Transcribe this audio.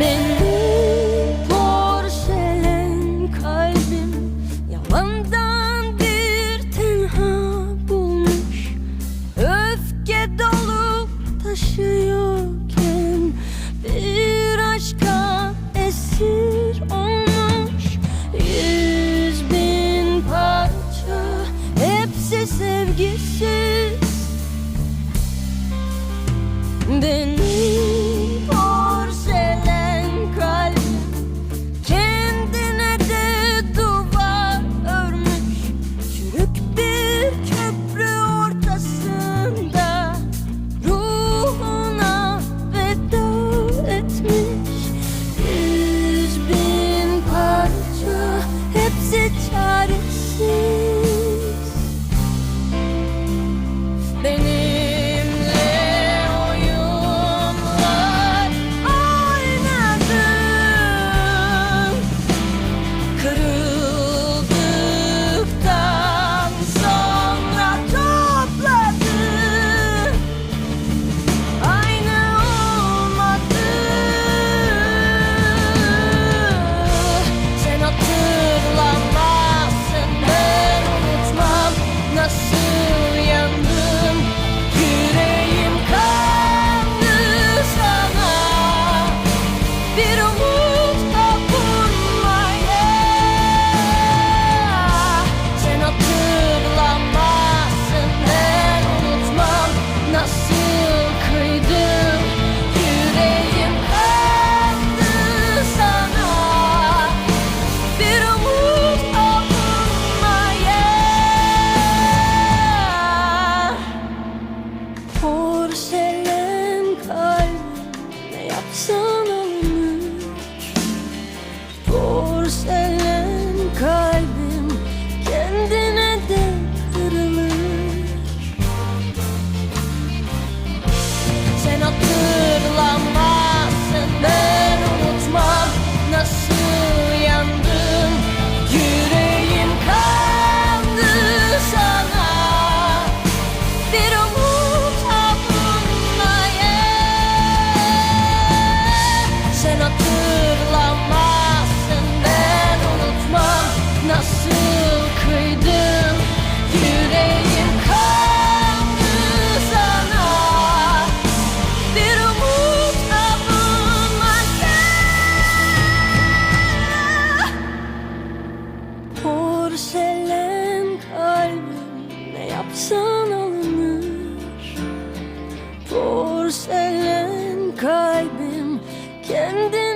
Beni porşelen kalbim Yalandan bir tenha bulmuş. Öfke dolu taşıyorken Bir aşka esir olmuş. Yüz parça Hepsi sevgisiz. Beni Porselen kalbim kendini